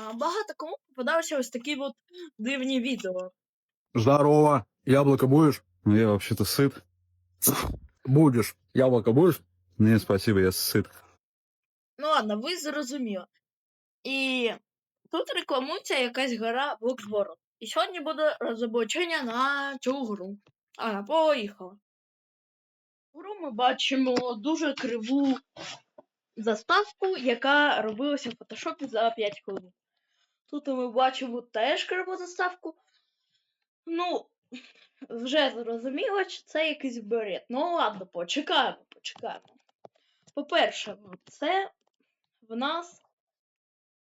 А, багато кому попадалися ось такі от дивні відео. Здорово. Яблоко будешь? Ну, я вообще-то сыт. Будешь. Яблоко будешь? Нет, спасибо, я сыт. Ну ладно, ви зрозуміли. І тут рекламується якась гра Bloxworld. І сьогодні буде розоблачення на цю гру. А, поїхала. Гру ми бачимо дуже криву заставку, яка робилася в фотошопі за 5 хвилин. Тут ми бачимо теж криву заставку. Ну, вже зрозуміло, що це якийсь бред. Ну ладно, почекаємо, почекаємо. По-перше, це в нас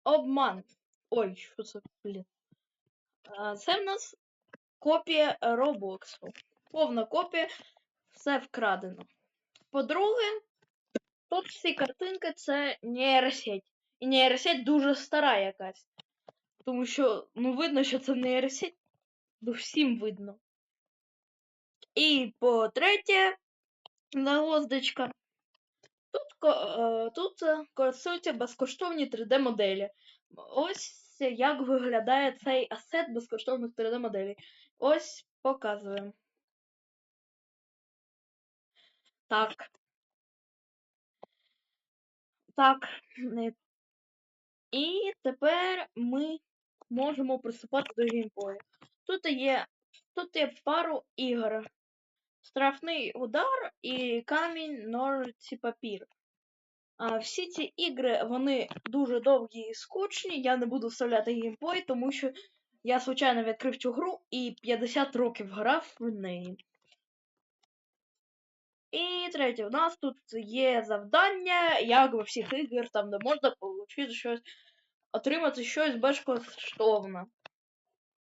обман. Ой, що це, блін. Це в нас копія Роблоксу. Повна копія, все вкрадено. По-друге, тут всі картинки це нейросеть. І нейросеть дуже стара якась. Тому що, ну, видно, що це нейросеть. Ну, всім видно. І по-третє, загвоздочка. Тут, ко- е, тут е, користуються безкоштовні 3D-моделі. Ось як виглядає цей асет безкоштовних 3D-моделей. Ось показуємо. Так. Так. І тепер ми можемо приступати до геймплею. Тут є, тут є пару ігор. Штрафний удар і камінь, ножиці, папір. А, всі ці ігри, вони дуже довгі і скучні. Я не буду вставляти геймплей, тому що я случайно відкрив цю гру і 50 років грав в неї. І третє, у нас тут є завдання, як во всіх ігор, там де можна отримати щось, отримати щось безкоштовно.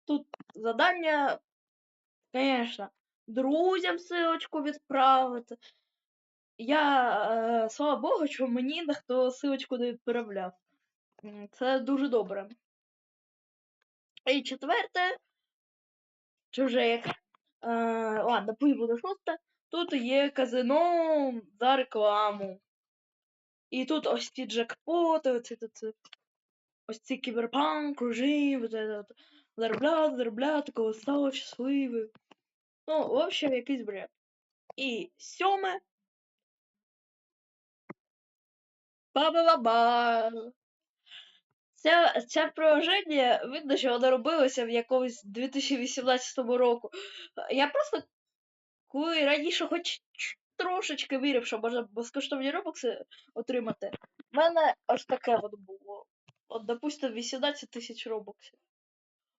Тут завдання, звісно, друзям силочку відправити. Я, е, слава Богу, що мені ніхто силочку не відправляв. Це дуже добре. І четверте, чи вже яке? Ладно, пусть буде шосте. Тут є казино за рекламу. І тут ось ці джекпоти, оці, оці, ось ці кіберпанк, от, заробляти, заробляти, коли стало щасливим. Ну, в общем, якийсь бред. І сьоме. Ба-ба-ба-ба. Це, це приложення, видно, що воно робилося в якомусь 2018 року. Я просто, коли раніше хоч трошечки вірив, що можна безкоштовні робокси отримати, в мене аж таке от було. От, допустим, 18 тисяч робоксів.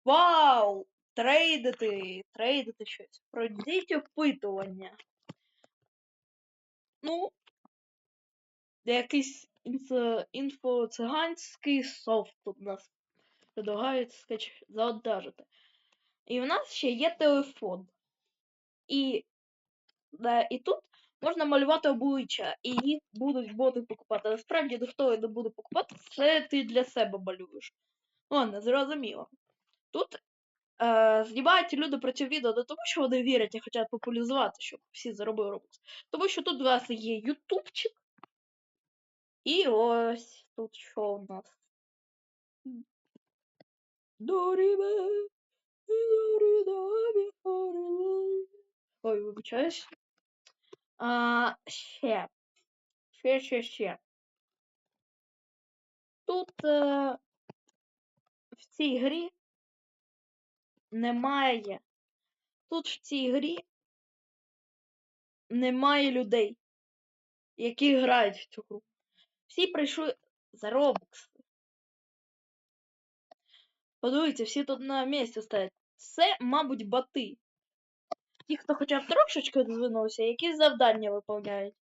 Вау! Трейдити, трейдити щось. Пройдіть опитування. Ну, якийсь інфо, інфоциганський софт тут нас предлагають скач... завантажити. І в нас ще є телефон. І, і тут можна малювати обличчя, і їх будуть боти покупати. Насправді ніхто і не буде покупати, це ти для себе малюєш. Ладно, зрозуміло. Тут е, знімають люди про це відео не тому, що вони вірять і хочуть популяризувати, щоб всі заробили робокс. Тому що тут у нас є ютубчик. І ось тут що у нас. Хорили. Ой, вибачаюсь. А, ще. Ще, ще, ще. Тут е, в цій грі немає. Тут в цій грі немає людей, які грають в цю гру. Всі прийшли за Robux. Подивіться, всі тут на місці стоять. Це, мабуть, боти. Ті, хто хоча б трошечки розвинувся, якісь завдання виповняють.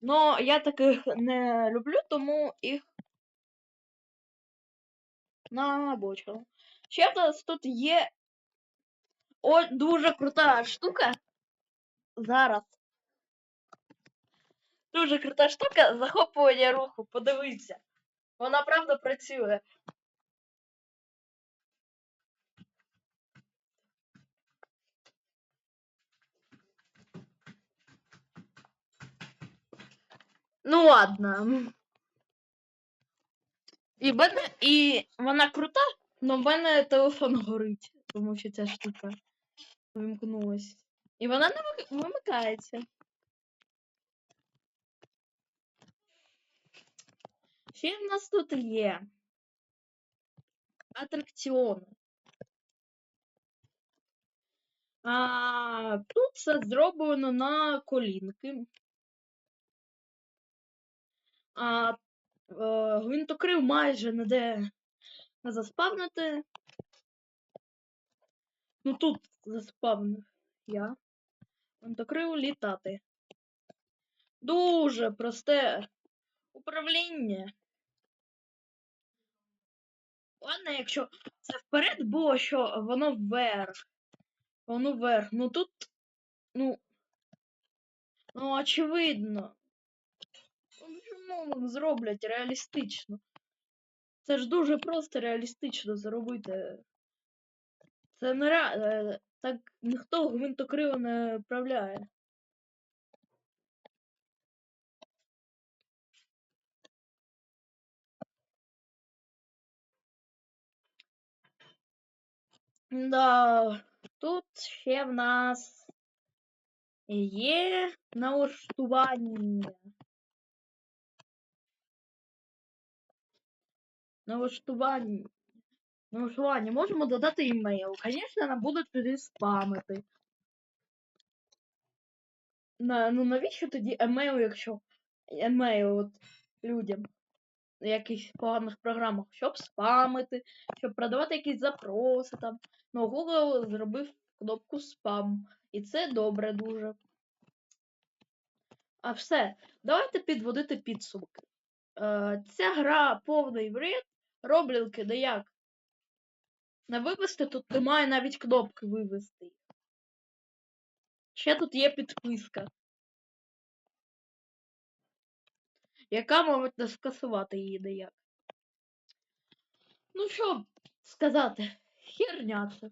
Но я таких не люблю, тому їх набочив. Ще в нас тут є о, дуже крута штука. Зараз. Дуже крута штука захоплення руху. Подивіться. Вона правда працює. Ну ладно. І, мене, і вона крута, але в мене телефон горить, тому що ця штука вимкнулась. І вона не вимикається. Ще в нас тут є атракціони. А, тут все зроблено на колінки. А е, гвинтокрил майже ніде не заспавнити. Ну тут заспавнив я. Гвинтокрил літати. Дуже просте управління. Ладно, якщо це вперед було, що воно вверх. Воно вверх. Ну тут. Ну. Ну, очевидно. Ну, зроблять реалістично? Це ж дуже просто реалістично зробити. Це не ре... Так ніхто гвинтокрило не вправляє. Да, тут ще в нас є налаштування. Налаштування. Налаштування. Можемо додати імейл. Звісно, нам будуть туди спамити. На, ну навіщо тоді емейл, якщо емейл от людям в якихось поганих програмах, щоб спамити, щоб продавати якісь запроси там. Ну, Google зробив кнопку спам. І це добре дуже. А все, давайте підводити підсумки. Е, ця гра повний бред. Роблінки де як. Не вивести тут немає навіть кнопки вивести. Ще тут є підписка. Яка мабуть, не скасувати її деяк. Ну що сказати, херня це.